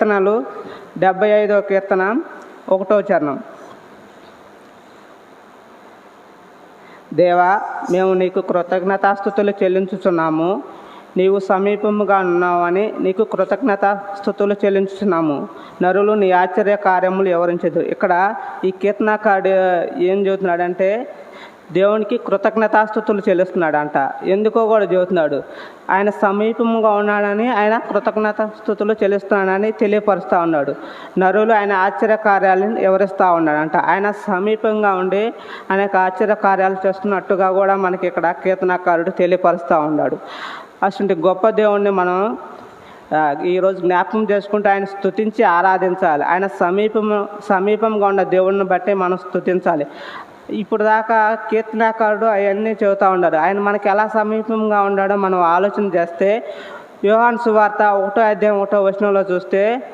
కీర్తనలు డెబ్బై ఐదో కీర్తన ఒకటో చరణం. దేవా మేము నీకు కృతజ్ఞతాస్థుతులు చెల్లించుచున్నాము. నీవు సమీపముగా ఉన్నావని నీకు కృతజ్ఞతాస్థుతులు చెల్లించుచున్నాము. నరులు నీ ఆశ్చర్య కార్యములు వివరించదు ఇక్కడ ఈ కీర్తనకాడు ఏం చెబుతున్నాడంటే దేవునికి కృతజ్ఞతాస్థుతులు చెల్లిస్తున్నాడంట. ఎందుకో కూడా చెబుతున్నాడు. ఆయన సమీపంగా ఉన్నాడని ఆయన కృతజ్ఞతాస్థుతులు చెల్లిస్తున్నాడని తెలియపరుస్తూ ఉన్నాడు. నరులు ఆయన ఆశ్చర్య కార్యాలను వివరిస్తూ ఉన్నాడంట. ఆయన సమీపంగా ఉండి అనేక ఆశ్చర్య కార్యాలు చేస్తున్నట్టుగా కూడా మనకి ఇక్కడ కీర్తనకారుడు తెలియపరుస్తూ ఉన్నాడు. అటువంటి గొప్ప దేవుణ్ణి మనం ఈరోజు జ్ఞాపకం చేసుకుంటూ ఆయన స్తుతించి ఆరాధించాలి. ఆయన సమీపం సమీపంగా ఉన్న దేవుడిని బట్టి మనం స్తుతించాలి. ఇప్పుడు దాకా కీర్తనాకారుడు అవన్నీ చెబుతూ ఉన్నాడు. ఆయన మనకి ఎలా సమీపంగా ఉన్నాడో మనం ఆలోచన చేస్తే యోహాన్ సువార్త ఒకటో అధ్యాయం ఒకటో వచనంలో చూస్తే